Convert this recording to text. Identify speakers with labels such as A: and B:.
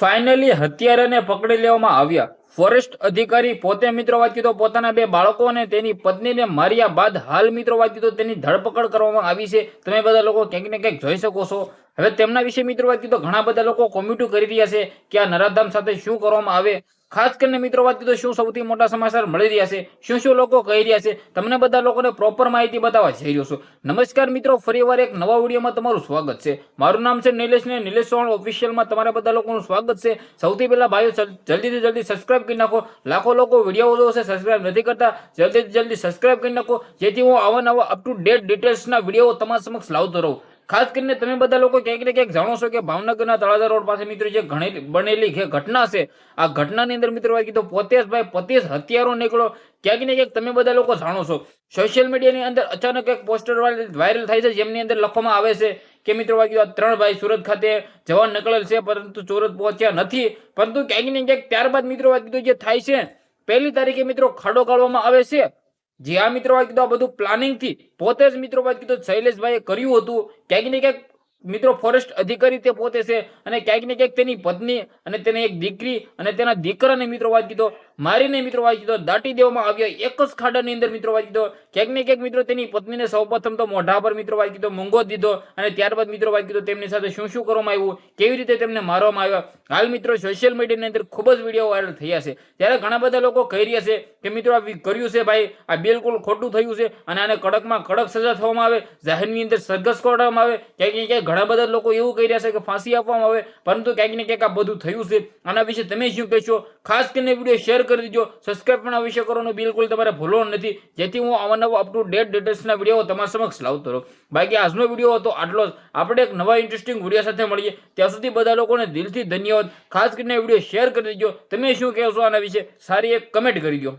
A: Finally હત્યારાને પકડી લેવામાં આવ્યા. ફોરેસ્ટ અધિકારી પોતે મિત્રો વાત કીધો, પોતાના બે બાળકો અને તેની પત્નીને માર્યા બાદ હાલ મિત્રો વાત કીધો, તેની ધરપકડ કરવામાં આવી છે. તમે બધા લોકો ક્યાંક ને ક્યાંક જોઈ શકો છો. હવે તેમના વિશે મિત્રો વાત કીધું ઘણા બધા લોકો કોમેન્ટો કરી રહ્યા છે કે આ નરાધામ સાથે શું કરવામાં આવે. ખાસ કરીને મિત્રો વાત કીધું શું સૌથી મોટા સમાચાર મળી રહ્યા છે? શું શું લોકો કહી રહ્યા છે? તમને બધા લોકોને પ્રોપર માહિતી બતાવવા જઈ રહ્યો છું. નમસ્કાર મિત્રો ફરીવાર એક નવા વિડીયોમાં તમારું સ્વાગત છે. મારું નામ છે નિલેશ ને નિલેશ ચૌહાણ ઓફિશિયલમાં તમારા બધા લોકોનું સ્વાગત છે. સૌથી પહેલા ભાઈઓ જલ- જલ્દીથી જલ્દી સબસ્ક્રાઇબ કરી નાખો. લાખો લોકો વીડિયો જોશે સબસ્ક્રાઇબ નથી કરતા. જલ્દીથી જલ્દી સબસ્ક્રાઇબ કરી નાખો. જેથી હું આવા નવા અપ ટુ ડેટ ડિટેલ્સના વીડિયો તમારા સમક્ષ લાવતો રહું. ખાસ કરીને તમે બધા લોકો ક્યાંક ને ક્યાંક જાણો છો કે ભાવનગરના તળાજા રોડ પાસે મિત્રો જે ઘણી બનેલી જે ઘટના છે, આ ઘટનાની અંદર મિત્રો કીધો, પોતેશભાઈ પતેશ હત્યારો નીકળો, ક્યાંક ને ક્યાંક તમે બધા લોકો જાણો છો. સોશિયલ મીડિયાની અંદર અચાનક એક પોસ્ટર વાયરલ થાય છે, જેમની અંદર લખવામાં આવે છે કે મિત્રો કીધું ત્રણ ભાઈ સુરત ખાતે જવાન નીકળેલ છે, પરંતુ સુરત પહોંચ્યા નથી. પરંતુ ક્યાંક ને ક્યાંક ત્યારબાદ મિત્રો કીધું, જે થાય છે, પહેલી તારીખે મિત્રો ખાડો કાઢવામાં આવે છે. જે આ મિત્રો વાત કીધું આ બધું પ્લાનિંગથી, પોતે જ મિત્રો વાત કીધું શૈલેષભાઈએ કર્યું હતું. ક્યાંક ને ક્યાંક મિત્રો ફોરેસ્ટ અધિકારી તે પોતે છે અને ક્યાંક ને ક્યાંક તેની પત્ની અને તેની એક દીકરી અને તેના દીકરાને મિત્રો વાત કીધો મારીને મિત્રો વાત કીધો દાટી દેવામાં આવ્યો. એક જ ખાડાની અંદર મિત્રો વાત કીધો ક્યાંક ને ક્યાંક મિત્રો તેની પત્નીને સૌપ્રથમ તો મોઢા પર મિત્રો વાંચી દીધો મૂંગો દીધો અને ત્યારબાદ મિત્રો વાંચી કીધો તેમની સાથે શું શું કરવામાં આવ્યું, કેવી રીતે તેમને મારવામાં આવ્યા. હાલ મિત્રો સોશિયલ મીડિયાની અંદર ખૂબ જ વીડિયો વાયરલ થયા છે. ત્યારે ઘણા બધા લોકો કહી રહ્યા છે કે મિત્રો આ કર્યું છે ભાઈ, આ બિલકુલ ખોટું થયું છે અને આને કડકમાં કડક સજા થવામાં આવે, જાહેરની અંદર સરઘસ કરવામાં આવે. ક્યાંક ક્યાંક ઘણા બધા લોકો એવું કહી રહ્યા છે કે ફાંસી આપવામાં આવે, પરંતુ ક્યાંક ને ક્યાંક આ બધું થયું છે. આના વિશે તમે શું કહેશો? ખાસ કરીને વીડિયો શેર કરી દેજો. સબસ્ક્રાઈબ પણ અવશ્ય વિશે કરવાનું બિલકુલ તમારે ભૂલો નથી. જેથી હું આવા નવા અપ ટુ ડેટ ડિટેલ્સના વીડિયો તમારા સમક્ષ લાવતો રહું. બાકી આજનો વીડિયો હતો આટલો જ. આપણે એક નવા ઇન્ટરેસ્ટિંગ વીડિયો સાથે મળીએ. ત્યાં સુધી બધા લોકોને દિલથી ધન્યવાદ. ખાસ કરીને વીડિયો શેર કરી દેજો. તમે શું કહેશો આના વિશે? સારી એક કમેન્ટ કરી દો.